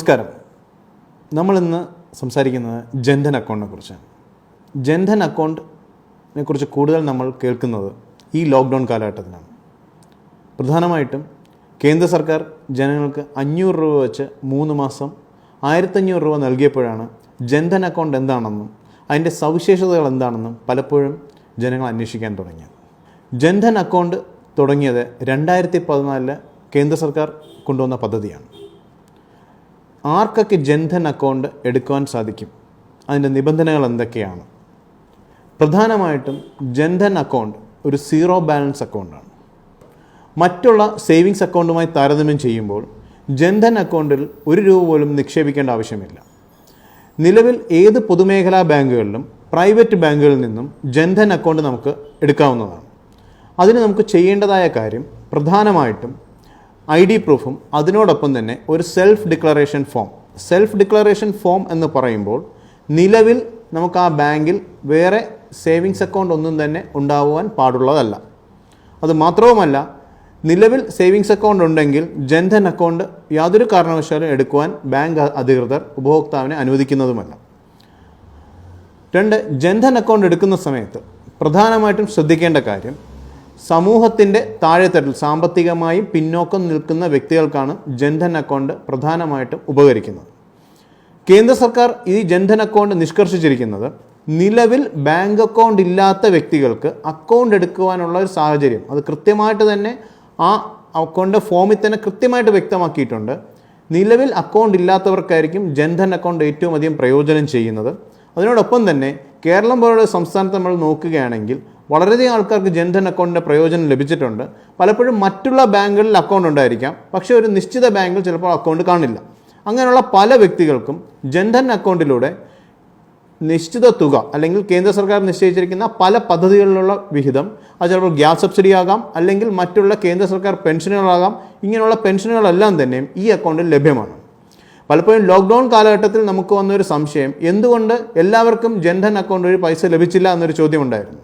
നമസ്കാരം. നമ്മളിന്ന് സംസാരിക്കുന്നത് ജൻധൻ അക്കൗണ്ടിനെ കുറിച്ചാണ്. ജൻധൻ അക്കൗണ്ടിനെ കുറിച്ച് കൂടുതൽ നമ്മൾ കേൾക്കുന്നത് ഈ ലോക്ക്ഡൗൺ കാലഘട്ടത്തിലാണ്. പ്രധാനമായിട്ടും കേന്ദ്ര സർക്കാർ ജനങ്ങൾക്ക് അഞ്ഞൂറ് രൂപ വെച്ച് മൂന്ന് മാസം ആയിരത്തഞ്ഞൂറ് രൂപ നൽകിയപ്പോഴാണ് ജൻധൻ അക്കൗണ്ട് എന്താണെന്നും അതിന്റെ സവിശേഷതകൾ എന്താണെന്നും പലപ്പോഴും ജനങ്ങൾ അന്വേഷിക്കാൻ തുടങ്ങിയത്. ജൻധൻ അക്കൗണ്ട് തുടങ്ങിയത് രണ്ടായിരത്തി പതിനാലിൽ കേന്ദ്ര സർക്കാർ കൊണ്ടുവന്ന പദ്ധതിയാണ്. ആർക്കൊക്കെ ജൻധൻ അക്കൗണ്ട് എടുക്കുവാൻ സാധിക്കും? അതിന്റെ നിബന്ധനകൾ എന്തൊക്കെയാണ്? പ്രധാനമായിട്ടും ജൻധൻ അക്കൗണ്ട് ഒരു സീറോ ബാലൻസ് അക്കൗണ്ടാണ് മറ്റുള്ള സേവിങ്സ് അക്കൗണ്ടുമായി താരതമ്യം ചെയ്യുമ്പോൾ ജൻധൻ അക്കൗണ്ടിൽ ഒരു രൂപ പോലും നിക്ഷേപിക്കേണ്ട ആവശ്യമില്ല. നിലവിൽ ഏത് പൊതുമേഖലാ ബാങ്കുകളിലും പ്രൈവറ്റ് ബാങ്കുകളിൽ നിന്നും ജൻധൻ അക്കൗണ്ട് നമുക്ക് എടുക്കാവുന്നതാണ്. അതിന് നമുക്ക് ചെയ്യേണ്ടതായ കാര്യം പ്രധാനമായിട്ടും ഐ ഡി പ്രൂഫും അതിനോടൊപ്പം തന്നെ ഒരു self declaration form self declaration form എന്ന് പറയുമ്പോൾ നിലവിൽ നമുക്ക് ആ ബാങ്കിൽ വേറെ സേവിങ്സ് അക്കൗണ്ട് ഒന്നും തന്നെ ഉണ്ടാവുവാൻ പാടുള്ളതല്ല. അത് മാത്രവുമല്ല നിലവിൽ സേവിങ്സ് അക്കൗണ്ട് ഉണ്ടെങ്കിൽ ജൻധൻ അക്കൗണ്ട് യാതൊരു കാരണവശാലും എടുക്കുവാൻ ബാങ്ക് അധികൃതർ ഉപഭോക്താവിനെ അനുവദിക്കുന്നതുമല്ല. രണ്ട് ജൻധൻ അക്കൗണ്ട് എടുക്കുന്ന സമയത്ത് പ്രധാനമായിട്ടും ശ്രദ്ധിക്കേണ്ട കാര്യം സമൂഹത്തിന്റെ താഴെത്തട്ടിൽ സാമ്പത്തികമായി പിന്നോക്കം നിൽക്കുന്ന വ്യക്തികൾക്കാണ് ജൻധൻ അക്കൗണ്ട് പ്രധാനമായിട്ടും ഉപകരിക്കുന്നത്. കേന്ദ്ര സർക്കാർ ഈ ജൻധൻ അക്കൗണ്ട് നിഷ്കർഷിച്ചിരിക്കുന്നത് നിലവിൽ ബാങ്ക് അക്കൗണ്ട് ഇല്ലാത്ത വ്യക്തികൾക്ക് അക്കൗണ്ട് എടുക്കുവാനുള്ള ഒരു സാഹചര്യം. അത് കൃത്യമായിട്ട് തന്നെ ആ അക്കൗണ്ട് ഫോമിൽ തന്നെ കൃത്യമായിട്ട് വ്യക്തമാക്കിയിട്ടുണ്ട്. നിലവിൽ അക്കൗണ്ട് ഇല്ലാത്തവർക്കായിരിക്കും ജൻധൻ അക്കൗണ്ട് ഏറ്റവും അധികം പ്രയോജനം ചെയ്യുന്നത്. അതിനോടൊപ്പം തന്നെ കേരളം പോലുള്ള സംസ്ഥാനത്ത് നമ്മൾ നോക്കുകയാണെങ്കിൽ വളരെയധികം ആൾക്കാർക്ക് ജൻധൻ അക്കൗണ്ടിന്റെ പ്രയോജനം ലഭിച്ചിട്ടുണ്ട്. പലപ്പോഴും മറ്റുള്ള ബാങ്കുകളിൽ അക്കൗണ്ട് ഉണ്ടായിരിക്കാം. പക്ഷേ ഒരു നിശ്ചിത ബാങ്കിൽ ചിലപ്പോൾ അക്കൗണ്ട് കാണില്ല. അങ്ങനെയുള്ള പല വ്യക്തികൾക്കും ജൻധൻ അക്കൗണ്ടിലൂടെ നിശ്ചിത തുക അല്ലെങ്കിൽ കേന്ദ്ര സർക്കാർ നിശ്ചയിച്ചിരിക്കുന്ന പല പദ്ധതികളിലുള്ള വിഹിതം അത് ചിലപ്പോൾ ഗ്യാസ് സബ്സിഡി ആകാം അല്ലെങ്കിൽ മറ്റുള്ള കേന്ദ്ര സർക്കാർ പെൻഷനുകളാകാം ഇങ്ങനെയുള്ള പെൻഷനുകളെല്ലാം തന്നെയും ഈ അക്കൗണ്ടിൽ ലഭ്യമാണ്. പലപ്പോഴും ലോക്ക്ഡൗൺ കാലഘട്ടത്തിൽ നമുക്ക് വന്നൊരു സംശയം എന്തുകൊണ്ട് എല്ലാവർക്കും ജൻധൻ അക്കൗണ്ട് വഴി പൈസ ലഭിച്ചില്ല എന്നൊരു ചോദ്യമുണ്ടായിരുന്നു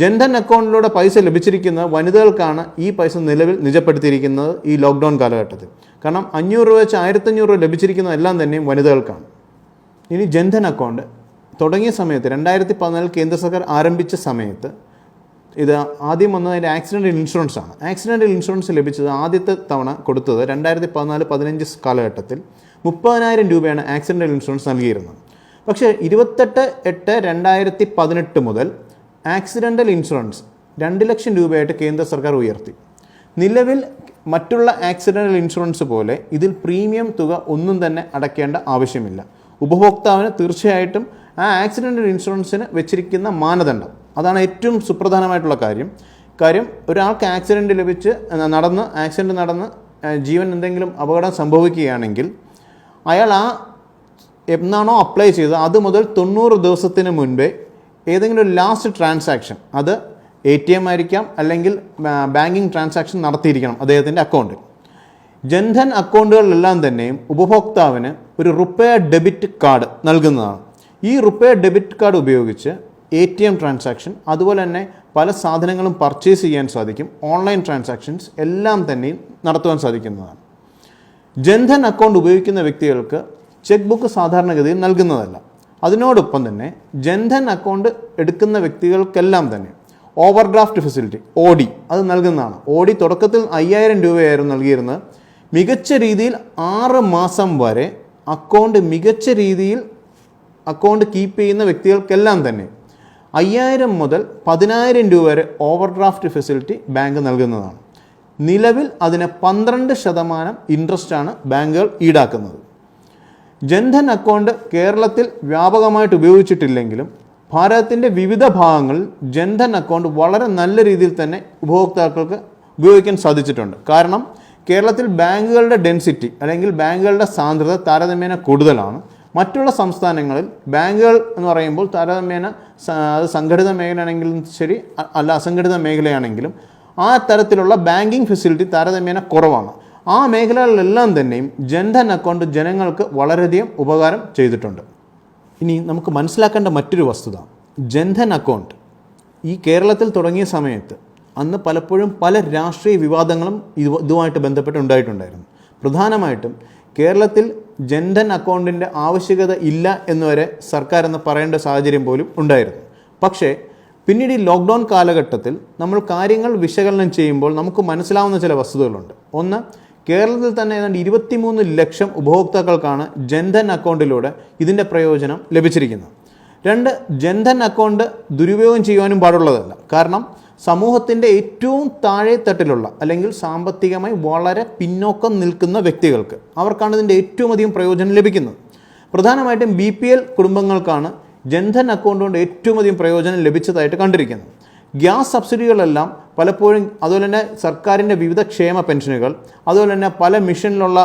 ജൻധൻ അക്കൗണ്ടിലൂടെ പൈസ ലഭിച്ചിരിക്കുന്ന വനിതകൾക്കാണ് ഈ പൈസ നിലവിൽ നിജപ്പെടുത്തിയിരിക്കുന്നത് ഈ ലോക്ക്ഡൗൺ കാലഘട്ടത്തിൽ. കാരണം അഞ്ഞൂറ് രൂപ വെച്ച് ആയിരത്തഞ്ഞൂറ് രൂപ ലഭിച്ചിരിക്കുന്നതെല്ലാം തന്നെയും വനിതകൾക്കാണ്. ഇനി ജൻധൻ അക്കൗണ്ട് തുടങ്ങിയ സമയത്ത് രണ്ടായിരത്തി പതിനാലിൽ കേന്ദ്ര സർക്കാർ ആരംഭിച്ച സമയത്ത് ഇത് ആദ്യം വന്നത് അതിന്റെ ആക്സിഡന്റൽ ഇൻഷുറൻസ് ആണ്. ആക്സിഡന്റൽ ഇൻഷുറൻസ് ലഭിച്ചത് ആദ്യത്തെ തവണ കൊടുത്തത് രണ്ടായിരത്തി പതിനാല് പതിനഞ്ച് കാലഘട്ടത്തിൽ മുപ്പതിനായിരം രൂപയാണ് ആക്സിഡന്റൽ ഇൻഷുറൻസ് നൽകിയിരുന്നത്. പക്ഷേ ഇരുപത്തെട്ട് എട്ട് രണ്ടായിരത്തി പതിനെട്ട് മുതൽ ആക്സിഡന്റൽ ഇൻഷുറൻസ് രണ്ട് ലക്ഷം രൂപയായിട്ട് കേന്ദ്ര സർക്കാർ ഉയർത്തി. നിലവിൽ മറ്റുള്ള ആക്സിഡന്റൽ ഇൻഷുറൻസ് പോലെ ഇതിൽ പ്രീമിയം തുക ഒന്നും തന്നെ അടയ്ക്കേണ്ട ആവശ്യമില്ല. ഉപഭോക്താവിന് തീർച്ചയായിട്ടും ആ ആക്സിഡന്റൽ ഇൻഷുറൻസിന് വെച്ചിരിക്കുന്ന മാനദണ്ഡം. അതാണ് ഏറ്റവും സുപ്രധാനമായിട്ടുള്ള കാര്യം. കാര്യം ഒരാൾക്ക് ആക്സിഡന്റ് ലഭിച്ച് നടന്ന് ആക്സിഡന്റ് നടന്ന് ജീവൻ എന്തെങ്കിലും അപകടം സംഭവിക്കുകയാണെങ്കിൽ അയാൾ ആ എന്നാണോ അപ്ലൈ ചെയ്തത്? അത് മുതൽ തൊണ്ണൂറ് ദിവസത്തിന് മുൻപേ ഏതെങ്കിലും ഒരു ലാസ്റ്റ് ട്രാൻസാക്ഷൻ അത് എ ടി എം ആയിരിക്കാം അല്ലെങ്കിൽ ബാങ്കിങ് ട്രാൻസാക്ഷൻ നടത്തിയിരിക്കണം അദ്ദേഹത്തിന്റെ അക്കൗണ്ടിൽ ജൻധൻ അക്കൗണ്ടുകളിലെല്ലാം തന്നെയും ഉപഭോക്താവിന് ഒരു റുപ്പേ ഡെബിറ്റ് കാർഡ് നൽകുന്നതാണ്. ഈ റുപ്പേ ഡെബിറ്റ് കാർഡ് ഉപയോഗിച്ച് എ ടി എം ട്രാൻസാക്ഷൻ അതുപോലെ തന്നെ പല സാധനങ്ങളും പർച്ചേസ് ചെയ്യാൻ സാധിക്കും. ഓൺലൈൻ ട്രാൻസാക്ഷൻസ് എല്ലാം തന്നെയും നടത്തുവാൻ സാധിക്കുന്നതാണ്. ജൻധൻ അക്കൗണ്ട് ഉപയോഗിക്കുന്ന വ്യക്തികൾക്ക് ചെക്ക് ബുക്ക് സാധാരണഗതിയിൽ നൽകുന്നതല്ല. അതിനോടൊപ്പം തന്നെ ജൻധൻ അക്കൗണ്ട് എടുക്കുന്ന വ്യക്തികൾക്കെല്ലാം തന്നെ ഓവർ ഡ്രാഫ്റ്റ് ഫെസിലിറ്റി ഓഡി അത് നൽകുന്നതാണ്. ഓഡി തുടക്കത്തിൽ അയ്യായിരം രൂപയായിരുന്നു നൽകിയിരുന്നത്. മികച്ച രീതിയിൽ ആറ് മാസം വരെ അക്കൗണ്ട് മികച്ച രീതിയിൽ അക്കൗണ്ട് കീപ്പ് ചെയ്യുന്ന വ്യക്തികൾക്കെല്ലാം തന്നെ അയ്യായിരം മുതൽ പതിനായിരം രൂപ വരെ ഓവർ ഡ്രാഫ്റ്റ് ഫെസിലിറ്റി ബാങ്ക് നൽകുന്നതാണ്. നിലവിൽ അതിന് പന്ത്രണ്ട് ശതമാനം ഇൻട്രസ്റ്റാണ് ബാങ്കുകൾ ഈടാക്കുന്നത്. ജൻധൻ അക്കൗണ്ട് കേരളത്തിൽ വ്യാപകമായിട്ട് ഉപയോഗിച്ചിട്ടില്ലെങ്കിലും ഭാരതത്തിന്റെ വിവിധ ഭാഗങ്ങളിൽ ജൻധൻ അക്കൗണ്ട് വളരെ നല്ല രീതിയിൽ തന്നെ ഉപഭോക്താക്കൾക്ക് ഉപയോഗിക്കാൻ സാധിച്ചിട്ടുണ്ട്. കാരണം കേരളത്തിൽ ബാങ്കുകളുടെ ഡെൻസിറ്റി അല്ലെങ്കിൽ ബാങ്കുകളുടെ സാന്ദ്രത താരതമ്യേന കൂടുതലാണ്. മറ്റുള്ള സംസ്ഥാനങ്ങളിൽ ബാങ്കുകൾ എന്ന് പറയുമ്പോൾ താരതമ്യേന അത് സംഘടിത മേഖലയാണെങ്കിലും ശരി അല്ല അസംഘടിത മേഖലയാണെങ്കിലും ആ തരത്തിലുള്ള ബാങ്കിങ് ഫെസിലിറ്റി താരതമ്യേന കുറവാണ്. ആ മേഖലകളിലെല്ലാം തന്നെയും ജൻധൻ അക്കൗണ്ട് ജനങ്ങൾക്ക് വളരെയധികം ഉപകാരം ചെയ്തിട്ടുണ്ട്. ഇനി നമുക്ക് മനസ്സിലാക്കേണ്ട മറ്റൊരു വസ്തുത. ജൻധൻ അക്കൗണ്ട് ഈ കേരളത്തിൽ തുടങ്ങിയ സമയത്ത് അന്ന് പലപ്പോഴും പല രാഷ്ട്രീയ വിവാദങ്ങളും ഇത് ഇതുമായിട്ട് ബന്ധപ്പെട്ട് ഉണ്ടായിട്ടുണ്ടായിരുന്നു. പ്രധാനമായിട്ടും കേരളത്തിൽ ജൻധൻ അക്കൗണ്ടിന്റെ ആവശ്യകത ഇല്ല എന്നുവരെ സർക്കാർ എന്ന് പറയേണ്ട സാഹചര്യം പോലും ഉണ്ടായിരുന്നു. പക്ഷേ പിന്നീട് ഈ ലോക്ക്ഡൗൺ കാലഘട്ടത്തിൽ നമ്മൾ കാര്യങ്ങൾ വിശകലനം ചെയ്യുമ്പോൾ നമുക്ക് മനസ്സിലാവുന്ന ചില വസ്തുതകളുണ്ട്. ഒന്ന് കേരളത്തിൽ തന്നെ ഏതാണ്ട് ഇരുപത്തിമൂന്ന് ലക്ഷം ഉപഭോക്താക്കൾക്കാണ് ജൻധൻ അക്കൗണ്ടിലൂടെ ഇതിന്റെ പ്രയോജനം ലഭിച്ചിരിക്കുന്നത്. രണ്ട് ജൻധൻ അക്കൗണ്ട് ദുരുപയോഗം ചെയ്യുവാനും പാടുള്ളതല്ല. കാരണം സമൂഹത്തിന്റെ ഏറ്റവും താഴെ തട്ടിലുള്ള അല്ലെങ്കിൽ സാമ്പത്തികമായി വളരെ പിന്നോക്കം നിൽക്കുന്ന വ്യക്തികൾക്ക് അവർക്കാണ് ഇതിന്റെ ഏറ്റവും അധികം പ്രയോജനം ലഭിക്കുന്നത്. പ്രധാനമായിട്ടും ബി പി എൽ കുടുംബങ്ങൾക്കാണ് ജൻധൻ അക്കൗണ്ട് കൊണ്ട് ഏറ്റവും അധികം പ്രയോജനം ലഭിച്ചതായിട്ട് കണ്ടിരിക്കുന്നത്. ഗ്യാസ് സബ്സിഡികളെല്ലാം പലപ്പോഴും അതുപോലെ തന്നെ സർക്കാരിന്റെ വിവിധ ക്ഷേമ പെൻഷനുകൾ അതുപോലെ തന്നെ പല മിഷനിലുള്ള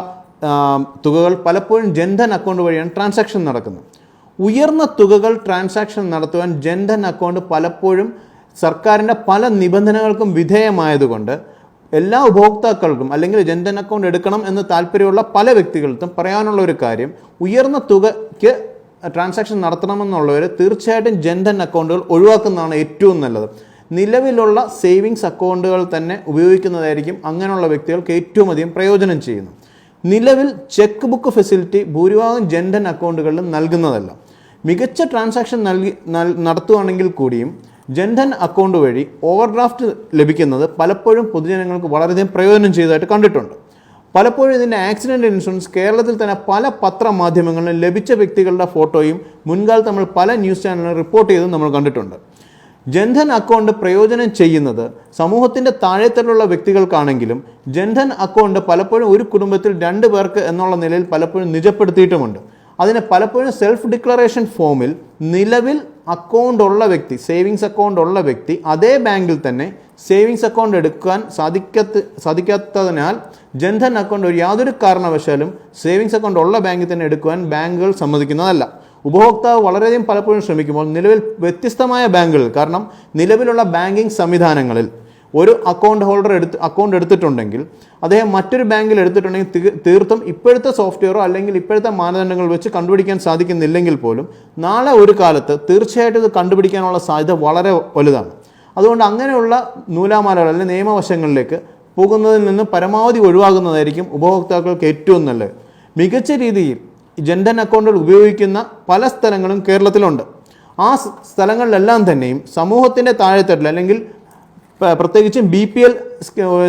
തുകകൾ പലപ്പോഴും ജൻധൻ അക്കൗണ്ട് വഴിയാണ് ട്രാൻസാക്ഷൻ നടക്കുന്നത്. ഉയർന്ന തുകകൾ ട്രാൻസാക്ഷൻ നടത്തുവാൻ ജൻധൻ അക്കൗണ്ട് പലപ്പോഴും സർക്കാരിന്റെ പല നിബന്ധനകൾക്കും വിധേയമായതുകൊണ്ട് എല്ലാ ഉപഭോക്താക്കൾക്കും അല്ലെങ്കിൽ ജൻധൻ അക്കൗണ്ട് എടുക്കണം എന്ന് താല്പര്യമുള്ള പല വ്യക്തികൾക്കും പറയാനുള്ള ഒരു കാര്യം ഉയർന്ന തുകയ്ക്ക് ട്രാൻസാക്ഷൻ നടത്തണമെന്നുള്ളവർ തീർച്ചയായിട്ടും ജൻധൻ അക്കൗണ്ടുകൾ ഒഴിവാക്കുന്നതാണ് ഏറ്റവും നല്ലത്. നിലവിലുള്ള സേവിങ്സ് അക്കൗണ്ടുകൾ തന്നെ ഉപയോഗിക്കുന്നതായിരിക്കും അങ്ങനെയുള്ള വ്യക്തികൾക്ക് ഏറ്റവും അധികം പ്രയോജനം ചെയ്യുന്നു നിലവിൽ ചെക്ക് ബുക്ക് ഫെസിലിറ്റി ഭൂരിഭാഗം ജെൻഡൻ അക്കൗണ്ടുകളിലും നൽകുന്നതല്ല. മികച്ച ട്രാൻസാക്ഷൻ നൽകി നൽ- നടത്തുവാണെങ്കിൽ കൂടിയും ജൻധൻ അക്കൗണ്ട് വഴി ഓവർഡ്രാഫ്റ്റ് ലഭിക്കുന്നത് പലപ്പോഴും പൊതുജനങ്ങൾക്ക് വളരെയധികം പ്രയോജനം ചെയ്തതായിട്ട് കണ്ടിട്ടുണ്ട്. പലപ്പോഴും ഇതിന്റെ ആക്സിഡന്റ് ഇൻഷുറൻസ് കേരളത്തിൽ തന്നെ പല പത്രമാധ്യമങ്ങളിലും ലഭിച്ച വ്യക്തികളുടെ ഫോട്ടോയും മുൻകാലത്ത് നമ്മൾ പല ന്യൂസ് ചാനലിലും റിപ്പോർട്ട് ചെയ്തും നമ്മൾ കണ്ടിട്ടുണ്ട്. ജൻധൻ അക്കൗണ്ട് പ്രയോജനം ചെയ്യുന്നത് സമൂഹത്തിന്റെ താഴെത്തട്ടിലുള്ള വ്യക്തികൾക്കാണെങ്കിലും ജൻധൻ അക്കൗണ്ട് പലപ്പോഴും ഒരു കുടുംബത്തിൽ രണ്ട് പേർക്ക് എന്നുള്ള നിലയിൽ പലപ്പോഴും നിജപ്പെടുത്തിയിട്ടുമുണ്ട്. അതിന് പലപ്പോഴും സെൽഫ് ഡിക്ലറേഷൻ ഫോമിൽ നിലവിൽ അക്കൗണ്ട് ഉള്ള വ്യക്തി സേവിങ്സ് അക്കൗണ്ട് ഉള്ള വ്യക്തി അതേ ബാങ്കിൽ തന്നെ സേവിങ്സ് അക്കൗണ്ട് എടുക്കാൻ സാധിക്കത്ത് സാധിക്കാത്തതിനാൽ ജൻധൻ അക്കൗണ്ട് ഒരു യാതൊരു കാരണവശാലും സേവിങ്സ് അക്കൗണ്ട് ഉള്ള ബാങ്കിൽ തന്നെ എടുക്കുവാൻ ബാങ്കുകൾ സമ്മതിക്കുന്നതല്ല. ഉപഭോക്താവ് വളരെയധികം പലപ്പോഴും ശ്രമിക്കുമ്പോൾ നിലവിൽ വ്യത്യസ്തമായ ബാങ്കുകൾ കാരണം നിലവിലുള്ള ബാങ്കിങ് സംവിധാനങ്ങളിൽ ഒരു അക്കൗണ്ട് ഹോൾഡർ എടുത്ത് അക്കൗണ്ട് എടുത്തിട്ടുണ്ടെങ്കിൽ അദ്ദേഹം മറ്റൊരു ബാങ്കിൽ എടുത്തിട്ടുണ്ടെങ്കിൽ തീർത്തും ഇപ്പോഴത്തെ സോഫ്റ്റ്വെയറോ അല്ലെങ്കിൽ ഇപ്പോഴത്തെ മാനദണ്ഡങ്ങൾ വെച്ച് കണ്ടുപിടിക്കാൻ സാധിക്കുന്നില്ലെങ്കിൽ പോലും നാളെ ഒരു കാലത്ത് തീർച്ചയായിട്ടും ഇത് കണ്ടുപിടിക്കാനുള്ള സാധ്യത വളരെ വലുതാണ്. അതുകൊണ്ട് അങ്ങനെയുള്ള നൂലാമാലകൾ അല്ലെങ്കിൽ നിയമവശങ്ങളിലേക്ക് പോകുന്നതിൽ നിന്ന് പരമാവധി ഒഴിവാകുന്നതായിരിക്കും ഉപഭോക്താക്കൾക്ക് ഏറ്റവും നല്ലത്. മികച്ച രീതിയിൽ ജൻധൻ അക്കൗണ്ടുകൾ ഉപയോഗിക്കുന്ന പല സ്ഥലങ്ങളും കേരളത്തിലുണ്ട്. ആ സ്ഥലങ്ങളിലെല്ലാം തന്നെയും സമൂഹത്തിന്റെ താഴെത്തട്ടിൽ അല്ലെങ്കിൽ പ്രത്യേകിച്ചും ബി പി എൽ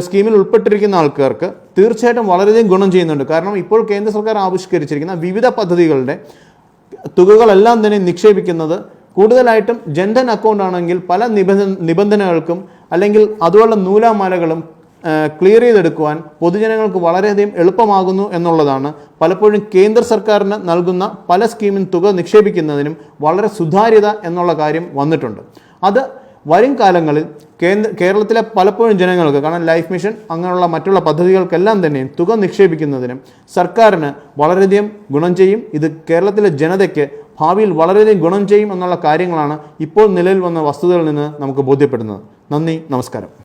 സ്കീമിൽ ഉൾപ്പെട്ടിരിക്കുന്ന ആൾക്കാർക്ക് തീർച്ചയായിട്ടും വളരെയധികം ഗുണം ചെയ്യുന്നുണ്ട്. കാരണം ഇപ്പോൾ കേന്ദ്ര സർക്കാർ ആവിഷ്കരിച്ചിരിക്കുന്ന വിവിധ പദ്ധതികളുടെ തുകകളെല്ലാം തന്നെ നിക്ഷേപിക്കുന്നത് കൂടുതലായിട്ടും ജൻധൻ അക്കൗണ്ട് ആണെങ്കിൽ പല നിബന്ധ നിബന്ധനകൾക്കും അല്ലെങ്കിൽ അതുപോലുള്ള നൂലാമാലകളും ക്ലിയർ ചെയ്തെടുക്കുവാൻ പൊതുജനങ്ങൾക്ക് വളരെയധികം എളുപ്പമാകുന്നു എന്നുള്ളതാണ്. പലപ്പോഴും കേന്ദ്ര സർക്കാരിന് നൽകുന്ന പല സ്കീമിൻ തുക നിക്ഷേപിക്കുന്നതിനും വളരെ സുതാര്യത എന്നുള്ള കാര്യം വന്നിട്ടുണ്ട്. അത് വരും കാലങ്ങളിൽ കേന്ദ്ര കേരളത്തിലെ പലപ്പോഴും ജനങ്ങൾക്ക് കാരണം ലൈഫ് മിഷൻ അങ്ങനെയുള്ള മറ്റുള്ള പദ്ധതികൾക്കെല്ലാം തന്നെയും തുക നിക്ഷേപിക്കുന്നതിനും സർക്കാരിന് വളരെയധികം ഗുണം ചെയ്യും. ഇത് കേരളത്തിലെ ജനതയ്ക്ക് ഭാവിയിൽ വളരെയധികം ഗുണം ചെയ്യും എന്നുള്ള കാര്യങ്ങളാണ് ഇപ്പോൾ നിലവിൽ വന്ന വസ്തുതകളിൽ നിന്ന് നമുക്ക് ബോധ്യപ്പെടുന്നത്. നന്ദി നമസ്കാരം.